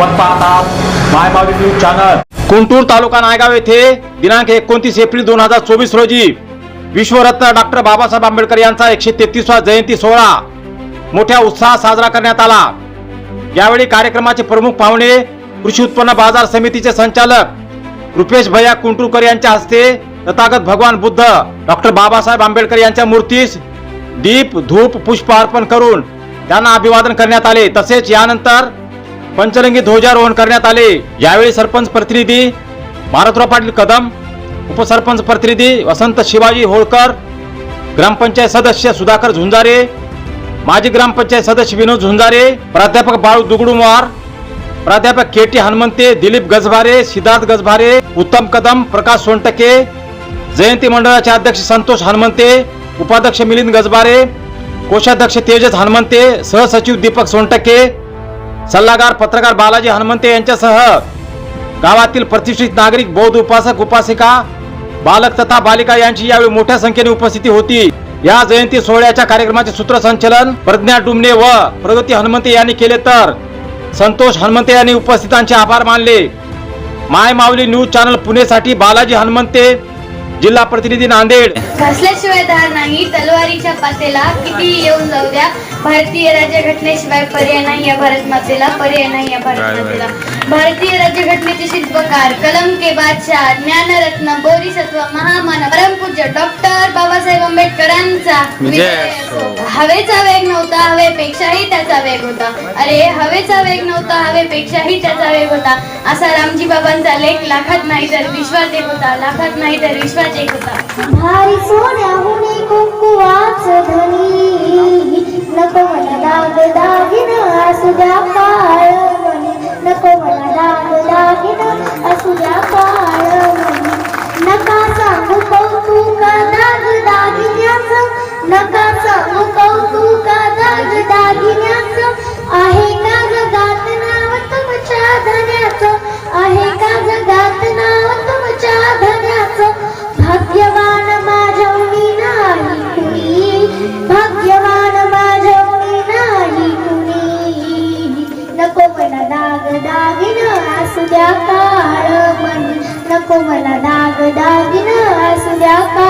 आपण पाहतात my news channel. Kuntur तालुका नायगाव येथे दिनांक एकोणतीस एप्रिल दोन हजार चोवीस रोजी विश्वरत्न डॉक्टर बाबासाहेब आंबेडकर यांचा एकशे तेहतीसवा जयंती सोहळा मोठ्या उत्साहात साजरा करण्यात आला. यावेळी कार्यक्रमाचे प्रमुख पाहुणे कृषी उत्पन्न बाजार समितीचे संचालक रुपेश भैया कुंटूरकर यांच्या हस्ते तथागत भगवान बुद्ध डॉक्टर बाबासाहेब आंबेडकर यांच्या मूर्तीस दीप धूप पुष्प अर्पण करून त्यांना अभिवादन करण्यात आले. तसेच यानंतर पंचरंगी ध्वजारोहण करण्यात आले. यावेळी सरपंच प्रतिनिधी भारतराव पाटील कदम उपसरपंच प्रतिनिधी वसंत शिवाजी होळकर ग्रामपंचायत सदस्य सुधाकर झुंजारे माजी ग्रामपंचायत सदस्य विनोद झुंजारे प्राध्यापक बाळू दुगडुमार प्राध्यापक के टी हनुमंते दिलीप गजभारे सिद्धार्थ गजभारे उत्तम कदम प्रकाश सोनटके जयंती मंडळाचे अध्यक्ष संतोष हनुमंते उपाध्यक्ष मिलिंद गजबारे कोषाध्यक्ष तेजस हनुमंते सहसचिव दीपक सोनटके सल्लागार पत्रकार बालाजी हनुमंते यांच्यासह गावातील प्रतिष्ठित नागरिक बौद्ध उपासक उपासिका बालक तथा बालिका यांची यावेळी मोठ्या संख्येने उपस्थिती होती. या जयंती सोहळ्याच्या कार्यक्रमाचे सूत्रसंचलन प्रज्ञा डुमने व प्रगती हनुमंते यांनी केले तर संतोष हनुमंते यांनी उपस्थितांचे आभार मानले. माय माऊली न्यूज चॅनल पुणेसाठी बालाजी हनुमंते जिल्हा प्रतिनिधी नांदेड. घासल्याशिवाय धार नाही. तलवारीच्या पातेला किती येऊन जाऊ द्या. भारतीय राज्यघटनेशिवाय पर्याय नाही या भारत मातेला पर्याय नाही या भारत मातेला भारतीय राज्यघटनेचे शिल्पकार कलम के बादशाह ज्ञानरत्न बोधिसत्व महामानव परमपूज्य डॉक्टर बाबासाहेब आंबेडकरांचा. हवेचा वेग नव्हता हवेपेक्षाही त्याचा वेग होता. अरे हवेचा वेग नव्हता हवेपेक्षाही त्याचा वेग होता. असा रामजी बाबांचा लेख लाखात नाही तर विश्वास एक होता लाखात नाही तर विश्वास ありそうでアホネイコッは。काळ मन नको मला दाग दागिन असू द्या का